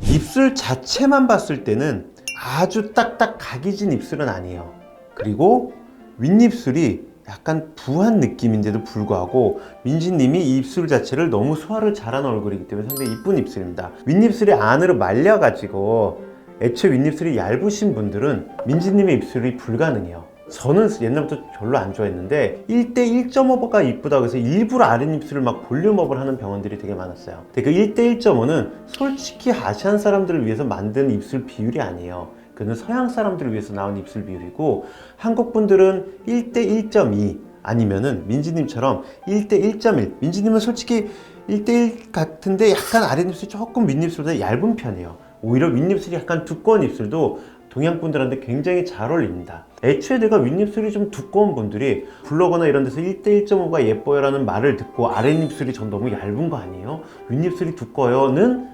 입술 자체만 봤을 때는 아주 딱딱 각이진 입술은 아니에요. 그리고 윗입술이 약간 부한 느낌인데도 불구하고 민지님이 이 입술 자체를 너무 소화를 잘한 얼굴이기 때문에 상당히 이쁜 입술입니다. 윗입술이 안으로 말려가지고 애초에 윗입술이 얇으신 분들은 민지님의 입술이 불가능해요. 저는 옛날부터 별로 안 좋아했는데 1대 1.5가 이쁘다고 해서 일부러 아랫입술을 막 볼륨업을 하는 병원들이 되게 많았어요. 근데 그 1대 1.5는 솔직히 아시안 사람들을 위해서 만든 입술 비율이 아니에요. 그는 서양 사람들을 위해서 나온 입술 비율이고 한국 분들은 1대 1.2 아니면은 민지님처럼 1대 1.1 민지님은 솔직히 1대 1 같은데 약간 아랫입술이 조금 윗입술보다 얇은 편이에요. 오히려 윗입술이 약간 두꺼운 입술도 동양 분들한테 굉장히 잘 어울립니다. 애초에 내가 윗입술이 좀 두꺼운 분들이 블로거나 이런 데서 1대 1.5가 예뻐요 라는 말을 듣고 아랫입술이 전 너무 얇은 거 아니에요? 윗입술이 두꺼요는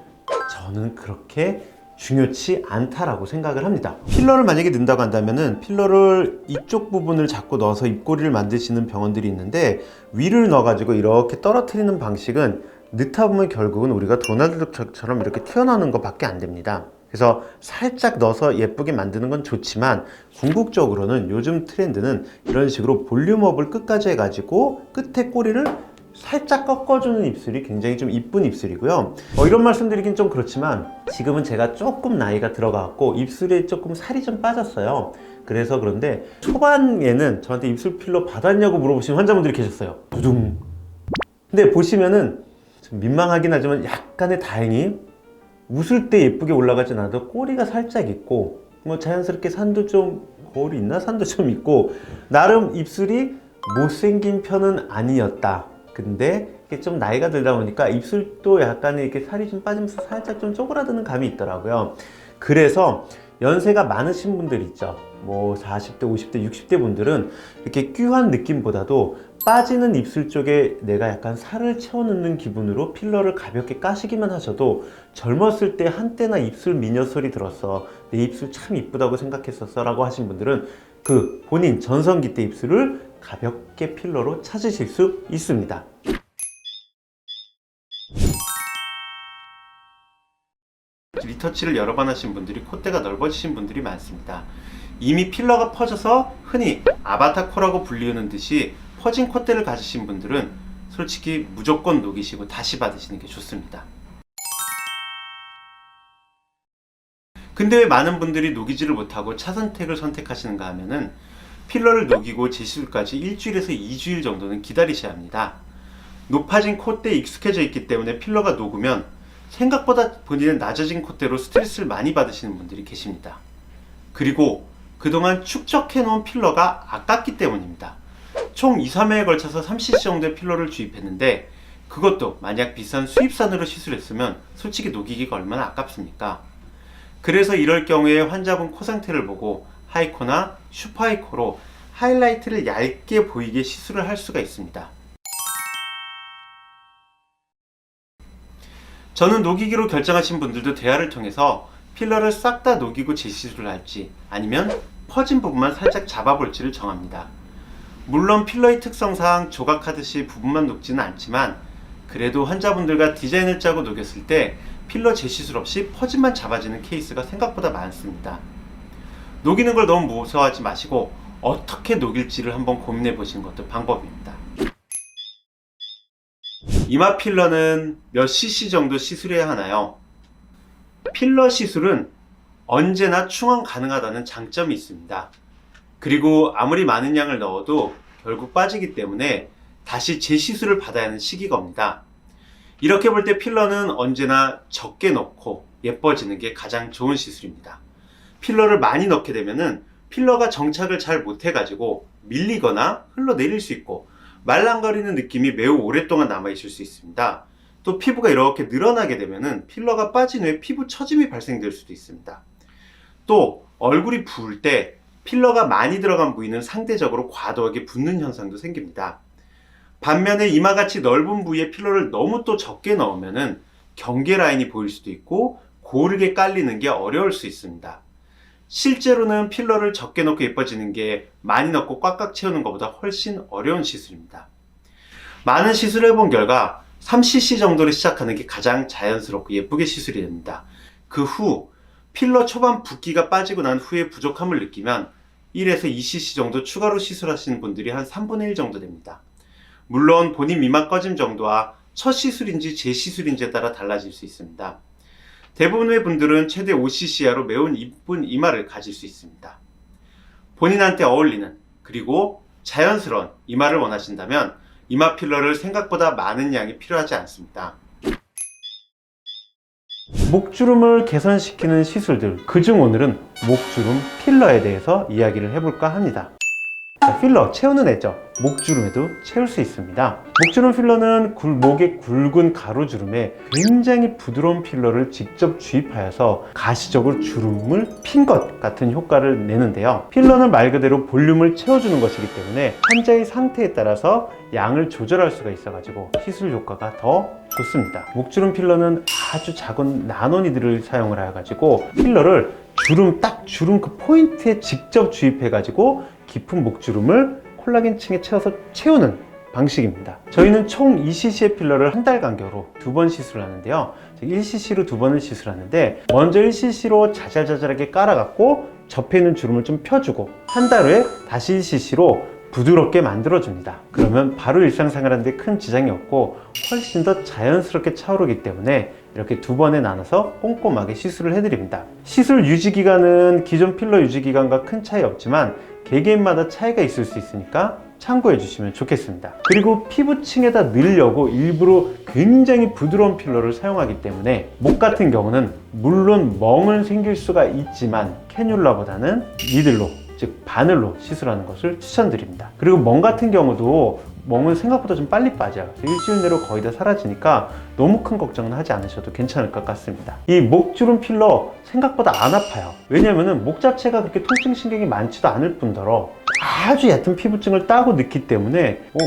저는 그렇게 중요치 않다라고 생각을 합니다. 필러를 만약에 넣는다고 한다면은 필러를 이쪽 부분을 자꾸 넣어서 입꼬리를 만드시는 병원들이 있는데 위를 넣어 가지고 이렇게 떨어뜨리는 방식은 넣다 보면 결국은 우리가 도날드 덕처럼 이렇게 튀어나오는 것밖에 안 됩니다. 그래서 살짝 넣어서 예쁘게 만드는 건 좋지만 궁극적으로는 요즘 트렌드는 이런 식으로 볼륨업을 끝까지 해가지고 끝에 꼬리를 살짝 꺾어주는 입술이 굉장히 좀 이쁜 입술이고요. 어, 이런 말씀드리긴 좀 그렇지만 지금은 제가 조금 나이가 들어가고 입술에 조금 살이 좀 빠졌어요. 그래서 그런데 초반에는 저한테 입술 필러 받았냐고 물어보시는 환자분들이 계셨어요. 두둥. 근데 보시면은 좀 민망하긴 하지만 약간의 다행히 웃을 때 예쁘게 올라가진 않아도 꼬리가 살짝 있고 뭐 자연스럽게 산도 좀 거울이 있나 산도 좀 있고 나름 입술이 못생긴 편은 아니었다. 근데 이게 좀 나이가 들다 보니까 입술도 약간의 이렇게 살이 좀 빠지면서 살짝 좀 쪼그라드는 감이 있더라고요. 그래서 연세가 많으신 분들 있죠. 뭐 40대, 50대, 60대 분들은 이렇게 끼한 느낌보다도 빠지는 입술 쪽에 내가 약간 살을 채워넣는 기분으로 필러를 가볍게 까시기만 하셔도 젊었을 때 한때나 입술 미녀 소리 들었어. 내 입술 참 이쁘다고 생각했었어. 라고 하신 분들은 그 본인 전성기 때 입술을 가볍게 필러로 찾으실 수 있습니다. 리터치를 여러 번 하신 분들이 콧대가 넓어지신 분들이 많습니다. 이미 필러가 퍼져서 흔히 아바타 코라고 불리우는 듯이 퍼진 콧대를 가지신 분들은 솔직히 무조건 녹이시고 다시 받으시는 게 좋습니다. 근데 왜 많은 분들이 녹이지를 못하고 차선택을 선택하시는가 하면은 필러를 녹이고 제시술까지 일주일에서 2주일 정도는 기다리셔야 합니다. 높아진 콧대에 익숙해져 있기 때문에 필러가 녹으면 생각보다 본인은 낮아진 콧대로 스트레스를 많이 받으시는 분들이 계십니다. 그리고 그동안 축적해 놓은 필러가 아깝기 때문입니다. 총 2, 3회에 걸쳐서 30cc 정도의 필러를 주입했는데 그것도 만약 비싼 수입산으로 시술했으면 솔직히 녹이기가 얼마나 아깝습니까? 그래서 이럴 경우에 환자분 코 상태를 보고 하이코나 슈퍼하이코로 하이라이트를 얇게 보이게 시술을 할 수가 있습니다. 저는 녹이기로 결정하신 분들도 대화를 통해서 필러를 싹 다 녹이고 재시술을 할지 아니면 퍼진 부분만 살짝 잡아볼지를 정합니다. 물론 필러의 특성상 조각하듯이 부분만 녹지는 않지만 그래도 환자분들과 디자인을 짜고 녹였을 때 필러 재시술 없이 퍼진만 잡아지는 케이스가 생각보다 많습니다. 녹이는 걸 너무 무서워하지 마시고 어떻게 녹일지를 한번 고민해 보시는 것도 방법입니다. 이마 필러는 몇 cc 정도 시술해야 하나요? 필러 시술은 언제나 충원 가능하다는 장점이 있습니다. 그리고 아무리 많은 양을 넣어도 결국 빠지기 때문에 다시 재시술을 받아야 하는 시기가 옵니다. 이렇게 볼 때 필러는 언제나 적게 넣고 예뻐지는 게 가장 좋은 시술입니다. 필러를 많이 넣게 되면은 필러가 정착을 잘 못해가지고 밀리거나 흘러내릴 수 있고 말랑거리는 느낌이 매우 오랫동안 남아있을 수 있습니다. 또 피부가 이렇게 늘어나게 되면은 필러가 빠진 후에 피부 처짐이 발생될 수도 있습니다. 또 얼굴이 부을 때 필러가 많이 들어간 부위는 상대적으로 과도하게 붓는 현상도 생깁니다. 반면에 이마같이 넓은 부위에 필러를 너무 또 적게 넣으면은 경계 라인이 보일 수도 있고 고르게 깔리는 게 어려울 수 있습니다. 실제로는 필러를 적게 넣고 예뻐지는 게 많이 넣고 꽉꽉 채우는 것보다 훨씬 어려운 시술입니다. 많은 시술을 해본 결과 3cc 정도로 시작하는 게 가장 자연스럽고 예쁘게 시술이 됩니다. 그 후 필러 초반 붓기가 빠지고 난 후에 부족함을 느끼면 1에서 2cc 정도 추가로 시술하시는 분들이 한 3분의 1 정도 됩니다. 물론 본인 미만 꺼짐 정도와 첫 시술인지 재시술인지에 따라 달라질 수 있습니다. 대부분의 분들은 최대 5cc 이하로 매운 이쁜 이마를 가질 수 있습니다. 본인한테 어울리는 그리고 자연스러운 이마를 원하신다면 이마 필러를 생각보다 많은 양이 필요하지 않습니다. 목주름을 개선시키는 시술들 그중 오늘은 목주름 필러에 대해서 이야기를 해볼까 합니다. 자, 필러 채우는 애죠. 목주름에도 채울 수 있습니다. 목주름 필러는 굴- 목의 굵은 가로주름에 굉장히 부드러운 필러를 직접 주입하여서 가시적으로 주름을 핀 것 같은 효과를 내는데요. 필러는 말 그대로 볼륨을 채워주는 것이기 때문에 환자의 상태에 따라서 양을 조절할 수가 있어 가지고 시술 효과가 더 좋습니다. 목주름 필러는 아주 작은 나노니들을 사용을 해가지고 필러를 주름 딱 주름 그 포인트에 직접 주입해가지고 깊은 목주름을 콜라겐층에 채워서 채우는 방식입니다. 저희는 총 2cc의 필러를 한 달 간격으로 두 번 시술하는데요. 1cc로 두 번을 시술하는데 먼저 1cc로 자잘자잘하게 깔아갖고 접해 있는 주름을 좀 펴주고 한 달 후에 다시 1cc로 부드럽게 만들어줍니다. 그러면 바로 일상생활하는데 큰 지장이 없고 훨씬 더 자연스럽게 차오르기 때문에 이렇게 두 번에 나눠서 꼼꼼하게 시술을 해드립니다. 시술 유지 기간은 기존 필러 유지 기간과 큰 차이 없지만 개개인마다 차이가 있을 수 있으니까 참고해 주시면 좋겠습니다. 그리고 피부층에다 넣으려고 일부러 굉장히 부드러운 필러를 사용하기 때문에 목 같은 경우는 물론 멍은 생길 수가 있지만 캐뉼라보다는 니들로 즉 바늘로 시술하는 것을 추천드립니다. 그리고 멍 같은 경우도 멍은 생각보다 좀 빨리 빠져요. 일주일 내로 거의 다 사라지니까 너무 큰 걱정은 하지 않으셔도 괜찮을 것 같습니다. 이 목주름 필러 생각보다 안 아파요. 왜냐면은 목 자체가 그렇게 통증 신경이 많지도 않을 뿐더러 아주 얕은 피부층을 따고 넣기 때문에 어,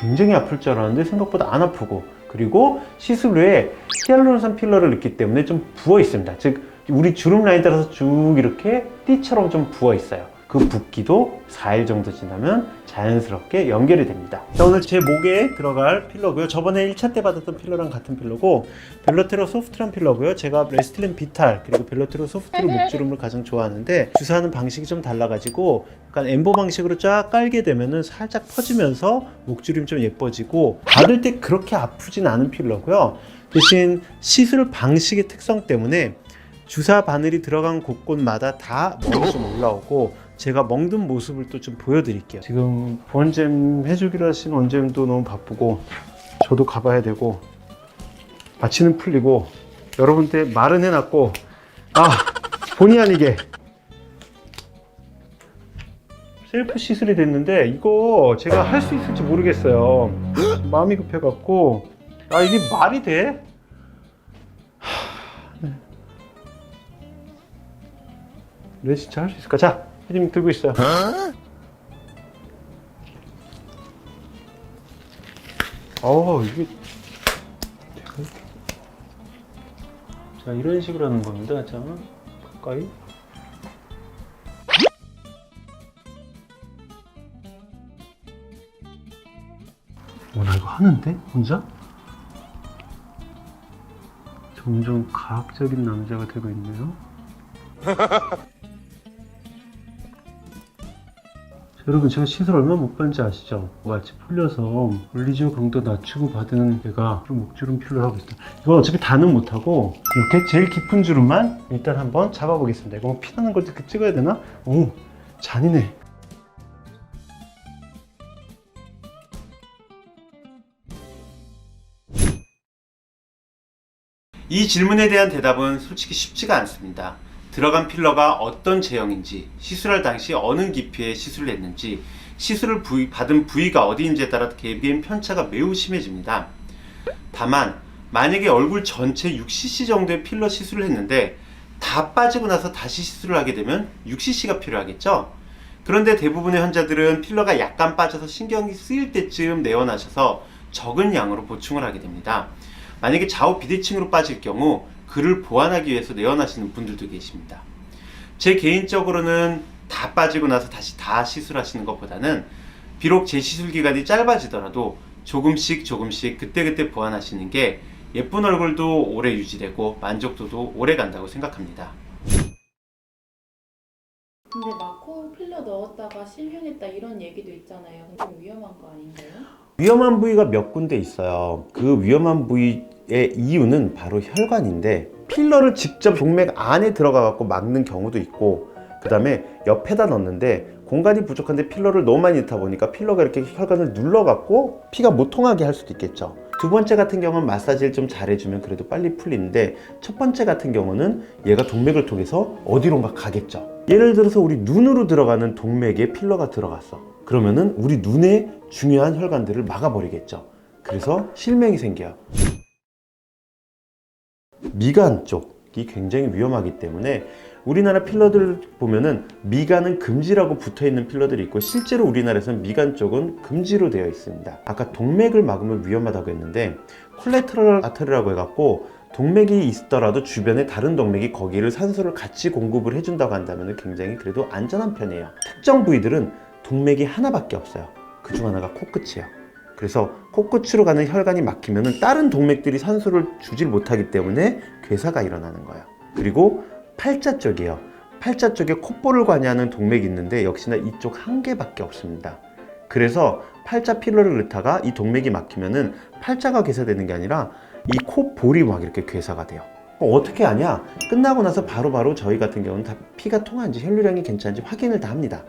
굉장히 아플 줄 알았는데 생각보다 안 아프고 그리고 시술 후에 히알루론산 필러를 넣기 때문에 좀 부어 있습니다. 즉 우리 주름 라인 따라서 쭉 이렇게 띠처럼 좀 부어 있어요. 그 붓기도 4일 정도 지나면 자연스럽게 연결이 됩니다. 자, 오늘 제 목에 들어갈 필러고요. 저번에 1차 때 받았던 필러랑 같은 필러고 벨로테로 소프트란 필러고요. 제가 레스틸린 비탈 그리고 벨로테로 소프트로 목주름을 가장 좋아하는데 주사하는 방식이 좀 달라가지고 약간 엠보 방식으로 쫙 깔게 되면은 살짝 퍼지면서 목주름이 좀 예뻐지고 받을 때 그렇게 아프진 않은 필러고요. 대신 시술 방식의 특성 때문에 주사 바늘이 들어간 곳곳마다 다 멍이 좀 올라오고 제가 멍든 모습을 또 좀 보여드릴게요. 지금 보안잼 해주기로 하신 원잼도 너무 바쁘고 저도 가봐야 되고 마취는 풀리고 여러분한테 말은 해놨고 아 본의 아니게 셀프 시술이 됐는데 이거 제가 할 수 있을지 모르겠어요. 마음이 급해갖고 아 이게 말이 돼? 내 진짜 할 수 있을까? 자, 혜림 들고 있어요. 어, 이게 자 이런 식으로 하는 겁니다. 자 가까이. 어, 나 이거 하는데 혼자? 점점 과학적인 남자가 되고 있네요. 여러분 제가 시술 얼마 못 받는지 아시죠? 마치 풀려서 물리적 강도 낮추고 받은 애가 좀 목주름 필요를 하고 있어요 이건 어차피 다는 못하고 이렇게 제일 깊은 주름만 일단 한번 잡아보겠습니다 이거 뭐 피나는 걸 찍어야 되나? 오 잔인해 이 질문에 대한 대답은 솔직히 쉽지가 않습니다. 들어간 필러가 어떤 제형인지, 시술할 당시 어느 깊이에 시술을 했는지, 시술을 부위- 받은 부위가 어디인지에 따라 개비엔 편차가 매우 심해집니다. 다만, 만약에 얼굴 전체 6cc 정도의 필러 시술을 했는데, 다 빠지고 나서 다시 시술을 하게 되면 6cc가 필요하겠죠? 그런데 대부분의 환자들은 필러가 약간 빠져서 신경이 쓰일 때쯤 내원하셔서 적은 양으로 보충을 하게 됩니다. 만약에 좌우 비대칭으로 빠질 경우 그를 보완하기 위해서 내원하시는 분들도 계십니다. 제 개인적으로는 다 빠지고 나서 다시 다 시술하시는 것보다는 비록 재시술 기간이 짧아지더라도 조금씩 조금씩 그때그때 보완하시는 게 예쁜 얼굴도 오래 유지되고 만족도도 오래 간다고 생각합니다. 근데 막 코 필러 넣었다가 실명했다 이런 얘기도 있잖아요. 좀 위험한 거 아닌가요? 위험한 부위가 몇 군데 있어요. 그 위험한 부위 의 이유는 바로 혈관인데 필러를 직접 동맥 안에 들어가 갖고 막는 경우도 있고 그 다음에 옆에다 넣는데 공간이 부족한데 필러를 너무 많이 넣다 보니까 필러가 이렇게 혈관을 눌러 갖고 피가 못 통하게 할 수도 있겠죠. 두 번째 같은 경우는 마사지를 좀 잘해주면 그래도 빨리 풀리는데 첫 번째 같은 경우는 얘가 동맥을 통해서 어디론가 가겠죠. 예를 들어서 우리 눈으로 들어가는 동맥에 필러가 들어갔어. 그러면은 우리 눈의 중요한 혈관들을 막아버리겠죠. 그래서 실명이 생겨요. 미간 쪽이 굉장히 위험하기 때문에 우리나라 필러들 보면은 미간은 금지라고 붙어 있는 필러들이 있고 실제로 우리나라에서는 미간 쪽은 금지로 되어 있습니다. 아까 동맥을 막으면 위험하다고 했는데 콜레테럴 아터리라고 해갖고 동맥이 있더라도 주변에 다른 동맥이 거기를 산소를 같이 공급을 해준다고 한다면 굉장히 그래도 안전한 편이에요. 특정 부위들은 동맥이 하나밖에 없어요. 그 중 하나가 코끝이에요. 그래서 코끝으로 가는 혈관이 막히면 다른 동맥들이 산소를 주질 못하기 때문에 괴사가 일어나는 거예요. 그리고 팔자 쪽이에요. 팔자 쪽에 콧볼을 관여하는 동맥이 있는데 역시나 이쪽 한 개밖에 없습니다. 그래서 팔자 필러를 넣다가 이 동맥이 막히면은 팔자가 괴사되는 게 아니라 이 콧볼이 막 이렇게 괴사가 돼요. 어, 어떻게 하냐? 끝나고 나서 바로 바로 저희 같은 경우는 다 피가 통하는지 혈류량이 괜찮은지 확인을 다 합니다.